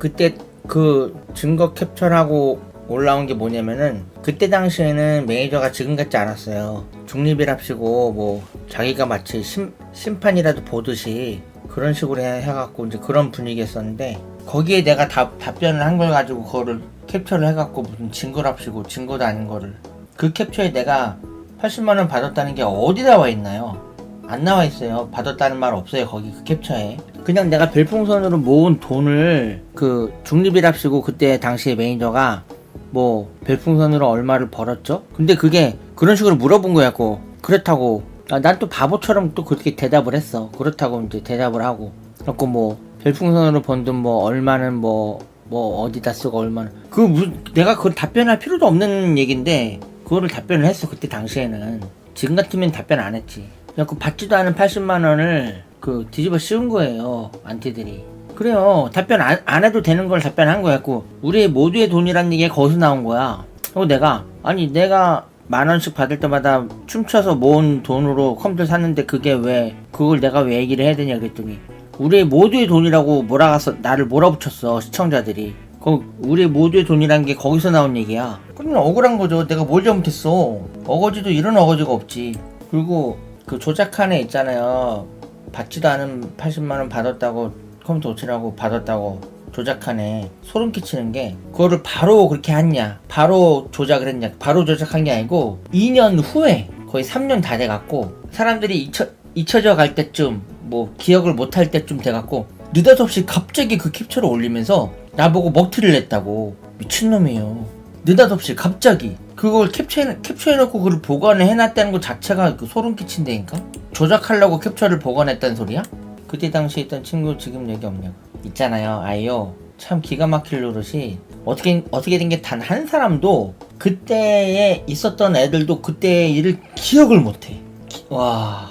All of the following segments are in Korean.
그때 그 증거 캡처하고 올라온 게 뭐냐면은 그때 당시에는 매니저가 지금 같지 않았어요. 중립이랍시고 뭐 자기가 마치 심, 심판이라도 보듯이 그런 식으로 해, 해갖고 이제 그런 분위기였었는데 거기에 내가 답, 답변을 한 걸 가지고 그거를 캡처를 해갖고 무슨 증거랍시고 증거도 아닌 거를 그 캡처에 내가 80만 원 받았다는 게 어디 나와 있나요? 안 나와 있어요. 받았다는 말 없어요. 거기 그 캡처에. 그냥 내가 별풍선으로 모은 돈을 그 중립이랍시고 그때 당시에 매니저가 뭐 별풍선으로 얼마를 벌었죠? 근데 그게 그런 식으로 물어본 거였고 그렇다고. 난또 바보처럼 또 그렇게 대답을 했어. 그렇다고 이제 대답을 하고. 그래갖고 뭐 별풍선으로 번 돈 뭐 얼마는 뭐뭐 어디다 쓰고 얼마는. 그 무, 내가 그걸 답변할 필요도 없는 얘기인데 그거를 답변을 했어 그때 당시에는. 지금 같으면 답변 안 했지. 그래갖고 받지도 않은 80만 원을 그 뒤집어 씌운 거예요 안티들이. 그래요. 답변 안, 안 해도 되는 걸 답변한 거였고 우리 모두의 돈이란 얘기가 거기서 나온 거야. 그리고 내가 아니 내가 만 원씩 받을 때마다 춤춰서 모은 돈으로 컴퓨터 샀는데 그게 왜 그걸 내가 왜 얘기를 해야 되냐 그랬더니 우리 모두의 돈이라고 몰아가서 나를 몰아붙였어 시청자들이. 그 우리 모두의 돈이란 게 거기서 나온 얘기야. 그러면 억울한 거죠. 내가 뭘 잘못했어? 어거지도 이런 어거지가 없지. 그리고 그 조작한 애 있잖아요 받지도 않은 80만원 받았다고 컴퓨터 고치라고 받았다고 조작한 애 소름 끼치는 게 그거를 바로 그렇게 했냐? 바로 조작을 했냐? 바로 조작한 게 아니고 2년 후에 거의 3년 다 돼갖고 사람들이 잊혀, 잊혀져 갈 때쯤 뭐 기억을 못할 때쯤 돼갖고 느닷없이 갑자기 그 캡처를 올리면서 나보고 먹튀를 냈다고. 미친놈이에요. 느닷없이 갑자기. 그걸 캡처해, 캡처해놓고 그걸 보관을 해놨다는 것 자체가 그 소름 끼친다니까 조작하려고 캡처를 보관했다는 소리야? 그때 당시에 있던 친구 지금 여기 없냐고. 있잖아요. 아이요. 참 기가 막힐 노릇이 어떻게 어떻게 된 게 단 한 사람도 그때에 있었던 애들도 그때의 일을 기억을 못해. 기- 와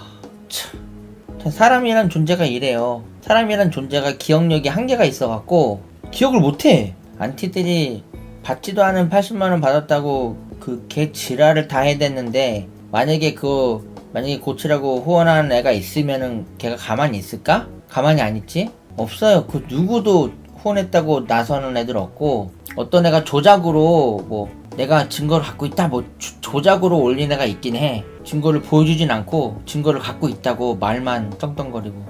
참. 사람이란 존재가 이래요. 사람이란 존재가 기억력이 한계가 있어갖고 기억을 못해. 안티들이 받지도 않은 80만원 받았다고 그 개 지랄을 다 해댔는데 만약에 그 만약에 고치라고 후원하는 애가 있으면은 걔가 가만히 있을까? 가만히 안 있지? 없어요. 그 누구도 후원했다고 나서는 애들 없고 어떤 애가 조작으로 뭐 내가 증거를 갖고 있다 뭐 조- 조작으로 올린 애가 있긴 해. 증거를 보여주진 않고 증거를 갖고 있다고 말만 떵떵거리고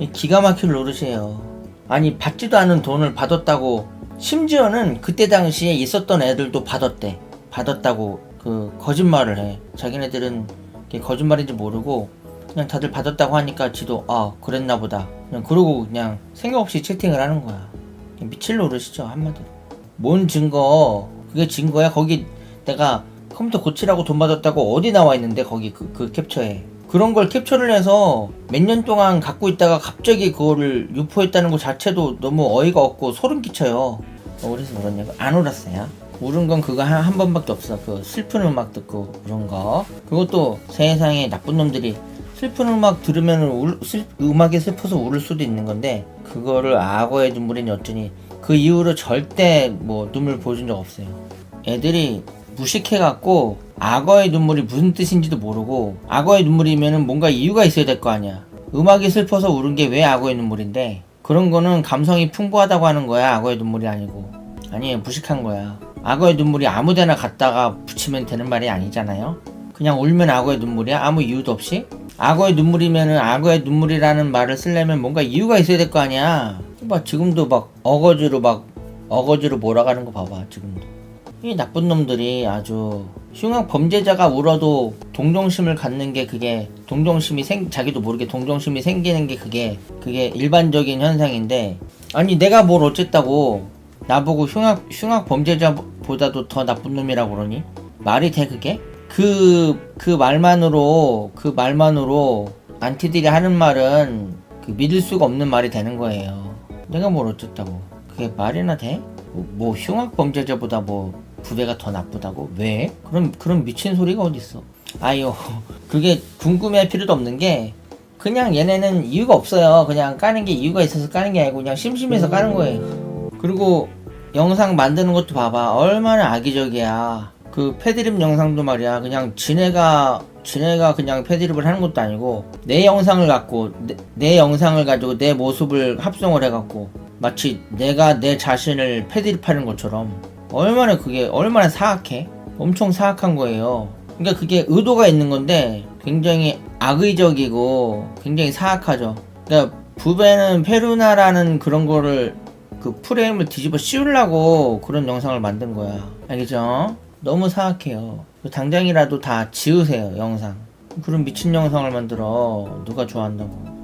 이 기가 막힐 노릇이에요. 아니 받지도 않은 돈을 받았다고 심지어는 그때 당시에 있었던 애들도 받았대. 받았다고 그 거짓말을 해. 자기네들은 이게 거짓말인지 모르고 그냥 다들 받았다고 하니까 지도 아 그랬나 보다. 그냥 그러고 그냥 생각 없이 채팅을 하는 거야. 미칠 노릇이죠 한마디로. 뭔 증거? 그게 증거야? 거기 내가 컴퓨터 고치라고 돈 받았다고 어디 나와 있는데 거기 그, 그 캡처에 그런 걸 캡처를 해서 몇 년 동안 갖고 있다가 갑자기 그거를 유포했다는 것 자체도 너무 어이가 없고 소름 끼쳐요. 어, 그래서 울었냐고? 안 울었어요. 울은 건 그거 한, 한 번밖에 없어. 그 슬픈 음악 듣고 울은 거. 그것도 세상에 나쁜 놈들이 슬픈 음악 들으면 울, 슬, 음악이 슬퍼서 울을 수도 있는 건데 그거를 악어의 눈물이니 어쩌니 그 이후로 절대 뭐 눈물 보여준 적 없어요. 애들이 무식해갖고 악어의 눈물이 무슨 뜻인지도 모르고 악어의 눈물이면은 뭔가 이유가 있어야 될 거 아니야. 음악이 슬퍼서 울은 게 왜 악어의 눈물인데 그런 거는 감성이 풍부하다고 하는 거야. 악어의 눈물이 아니고 아니에요 무식한 거야. 악어의 눈물이 아무데나 갖다가 붙이면 되는 말이 아니잖아요. 그냥 울면 악어의 눈물이야 아무 이유도 없이 악어의 눈물이면은 악어의 눈물이라는 말을 쓰려면 뭔가 이유가 있어야 될 거 아니야. 봐 지금도 막 어거지로 막 어거지로 몰아가는 거 봐봐 지금도. 이 나쁜 놈들이 아주 흉악 범죄자가 울어도 동정심을 갖는 게 그게 동정심이 생 자기도 모르게 동정심이 생기는 게 그게 그게 일반적인 현상인데 아니 내가 뭘 어쨌다고 나보고 흉악 흉악 범죄자 보다도 더 나쁜 놈이라고 그러니 말이 돼 그게 그 그 말만으로 그 말만으로 안티들이 하는 말은 그 믿을 수가 없는 말이 되는 거예요 내가 뭘 어쨌다고 그게 말이나 돼? 뭐, 뭐 흉악 범죄자보다 뭐 부대가 더 나쁘다고? 왜? 그럼 그런 미친 소리가 어딨어? 아유 그게 궁금해할 필요도 없는 게 그냥 얘네는 이유가 없어요. 그냥 까는 게 이유가 있어서 까는 게 아니고 그냥 심심해서 까는 거예요. 그리고 영상 만드는 것도 봐봐 얼마나 악의적이야. 그 패드립 영상도 말이야 그냥 지네가 지네가 그냥 패드립을 하는 것도 아니고 내 영상을 갖고 내, 내 영상을 가지고 내 모습을 합성을 해갖고 마치 내가 내 자신을 패드립하는 것처럼 얼마나 그게 얼마나 사악해? 엄청 사악한 거예요. 그러니까 그게 의도가 있는 건데 굉장히 악의적이고 굉장히 사악하죠. 그러니까 부배는 페루나라는 그런 거를 그 프레임을 뒤집어 씌우려고 그런 영상을 만든 거야. 알겠죠? 너무 사악해요. 당장이라도 다 지우세요, 영상. 그런 미친 영상을 만들어. 누가 좋아한다고.